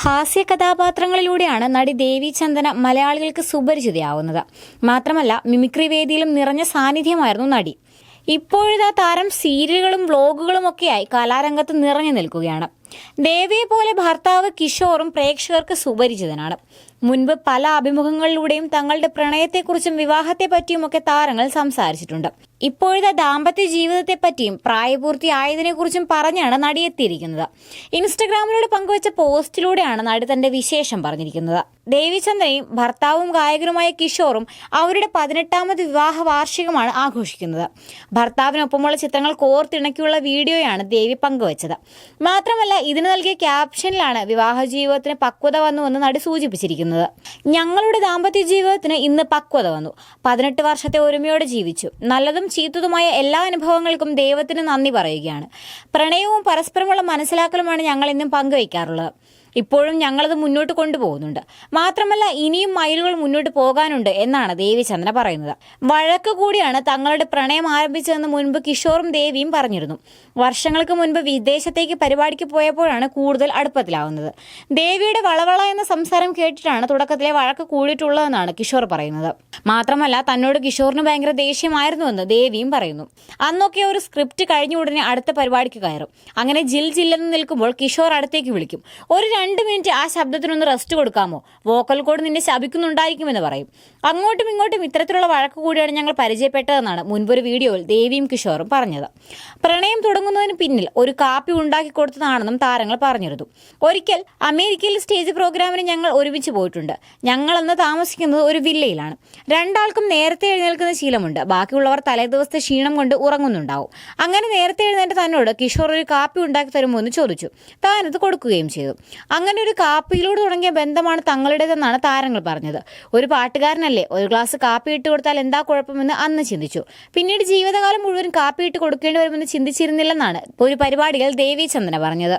ഹാസ്യ കഥാപാത്രങ്ങളിലൂടെയാണ് നടി ദേവി ചന്ദന മലയാളികൾക്ക് സുപരിചിതയാവുന്നത്. മാത്രമല്ല മിമിക്രി വേദിയിലും നിറഞ്ഞ സാന്നിധ്യമായിരുന്നു നടി. ഇപ്പോഴിതാ താരം സീരിയലുകളും വ്ലോഗുകളും ഒക്കെയായി കലാരംഗത്ത് നിറഞ്ഞു നിൽക്കുകയാണ്. ദേവിയെ പോലെ ഭർത്താവ് കിഷോറും പ്രേക്ഷകർക്ക് സുപരിചിതനാണ്. മുൻപ് പല അഭിമുഖങ്ങളിലൂടെയും തങ്ങളുടെ പ്രണയത്തെക്കുറിച്ചും വിവാഹത്തെ പറ്റിയുമൊക്കെ താരങ്ങൾ സംസാരിച്ചിട്ടുണ്ട്. ഇപ്പോഴത്തെ ദാമ്പത്യ ജീവിതത്തെപ്പറ്റിയും പ്രായപൂർത്തിയായതിനെക്കുറിച്ചും പറഞ്ഞാണ് നടി എത്തിയിരിക്കുന്നത്. ഇൻസ്റ്റഗ്രാമിലൂടെ പങ്കുവച്ച പോസ്റ്റിലൂടെയാണ് നടി തന്റെ വിശേഷം പറഞ്ഞിരിക്കുന്നത്. ദേവിചന്ദ്രയും ഭർത്താവും ഗായകനുമായ കിഷോറും അവരുടെ പതിനെട്ടാമത് വിവാഹ വാർഷികമാണ് ആഘോഷിക്കുന്നത്. ഭർത്താവിനൊപ്പമുള്ള ചിത്രങ്ങൾ കോർത്തിണക്കിയുള്ള വീഡിയോയാണ് ദേവി പങ്കുവച്ചത്. മാത്രമല്ല ഇതിന് നൽകിയ ക്യാപ്ഷനിലാണ് വിവാഹ ജീവിതത്തിന് പക്വത വന്നുവെന്ന് നടി സൂചിപ്പിച്ചിരിക്കുന്നത്. ഞങ്ങളുടെ ദാമ്പത്യ ജീവിതത്തിന് ഇന്ന് പക്വത വന്നു. പതിനെട്ട് വർഷത്തെ ഒരുമയോടെ ജീവിച്ചു. നല്ലതും ചീത്തതുമായ എല്ലാ അനുഭവങ്ങൾക്കും ദൈവത്തിന് നന്ദി പറയുകയാണ്. പ്രണയവും പരസ്പരമുള്ള മനസ്സിലാക്കലുമാണ് ഞങ്ങൾ ഇന്നും പങ്കുവയ്ക്കാറുള്ളത്. ഇപ്പോഴും ഞങ്ങളത് മുന്നോട്ട് കൊണ്ടുപോകുന്നുണ്ട്. മാത്രമല്ല ഇനിയും മൈലുകൾ മുന്നോട്ട് പോകാനുണ്ട് എന്നാണ് ദേവി ദേവിചന്ദ്ര പറയുന്നത്. വഴക്ക് കൂടിയാണ് തങ്ങളുടെ പ്രണയം ആരംഭിച്ചതെന്ന് മുൻപ് കിഷോറും ദേവിയും പറഞ്ഞിരുന്നു. വർഷങ്ങൾക്ക് മുൻപ് വിദേശത്തേക്ക് പരിപാടിക്ക് പോയപ്പോഴാണ് കൂടുതൽ അടുപ്പത്തിലാവുന്നത്. ദേവിയുടെ വളവള എന്ന സംസാരം കേട്ടിട്ടാണ് തുടക്കത്തിലെ വഴക്ക് കൂടിയിട്ടുള്ളതെന്നാണ് കിഷോർ പറയുന്നത്. മാത്രമല്ല തന്നോട് കിഷോറിന് ഭയങ്കര ദേഷ്യമായിരുന്നുവെന്ന് ദേവിയും പറയുന്നു. അന്നൊക്കെ ഒരു സ്ക്രിപ്റ്റ് കഴിഞ്ഞ ഉടനെ അടുത്ത പരിപാടിക്ക് കയറും. അങ്ങനെ ജിൽ ജില്ലെന്ന് നിൽക്കുമ്പോൾ കിഷോർ അടുത്തേക്ക് വിളിക്കും. ഒരു രണ്ട് മിനിറ്റ് ആ ശബ്ദത്തിനൊന്ന് റെസ്റ്റ് കൊടുക്കാമോ? വോക്കൽ കോഡ് നിന്നെ ശപിക്കുന്നുണ്ടായിരിക്കുമെന്ന് പറയും. അങ്ങോട്ടും ഇങ്ങോട്ടും ഇത്തരത്തിലുള്ള വഴക്ക് കൂടിയാണ് ഞങ്ങൾ പരിചയപ്പെട്ടതെന്നാണ് മുൻപൊരു വീഡിയോയിൽ ദേവിയും കിഷോറും പറഞ്ഞത്. പ്രണയം തുടങ്ങുന്നതിന് പിന്നിൽ ഒരു കാപ്പി ഉണ്ടാക്കി കൊടുത്തതാണെന്നും താരങ്ങൾ പറഞ്ഞിരുന്നു. ഒരിക്കൽ അമേരിക്കയിൽ സ്റ്റേജ് പ്രോഗ്രാമിന് ഞങ്ങൾ ഒരുമിച്ച് പോയിട്ടുണ്ട്. ഞങ്ങൾ അന്ന് താമസിക്കുന്നത് ഒരു വില്ലയിലാണ്. രണ്ടാൾക്കും നേരത്തെ എഴുന്നേൽക്കുന്ന ശീലമുണ്ട്. ബാക്കിയുള്ളവർ തലേദിവസത്തെ ക്ഷീണം കൊണ്ട് ഉറങ്ങുന്നുണ്ടാവും. അങ്ങനെ നേരത്തെ എഴുന്നേറ്റ് തന്നോട് കിഷോർ ഒരു കാപ്പി ഉണ്ടാക്കി തരുമോ എന്ന് ചോദിച്ചു. താനത് കൊടുക്കുകയും ചെയ്തു. അങ്ങനെ ഒരു കാപ്പിയിലൂടെ തുടങ്ങിയ ബന്ധമാണ് തങ്ങളുടേതെന്നാണ് താരങ്ങൾ പറഞ്ഞത്. ഒരു പാട്ടുകാരനല്ലേ ഒരു ഗ്ലാസ് കാപ്പി ഇട്ട് കൊടുത്താൽ എന്താ കുഴപ്പമെന്ന് അന്ന് ചിന്തിച്ചു. പിന്നീട് ജീവിതകാലം മുഴുവൻ കാപ്പി ഇട്ട് കൊടുക്കേണ്ടി വരുമെന്ന് ചിന്തിച്ചിരുന്നില്ലെന്നാണ് ഒരു പരിപാടിയിൽ ദേവി ചന്ദന പറഞ്ഞത്.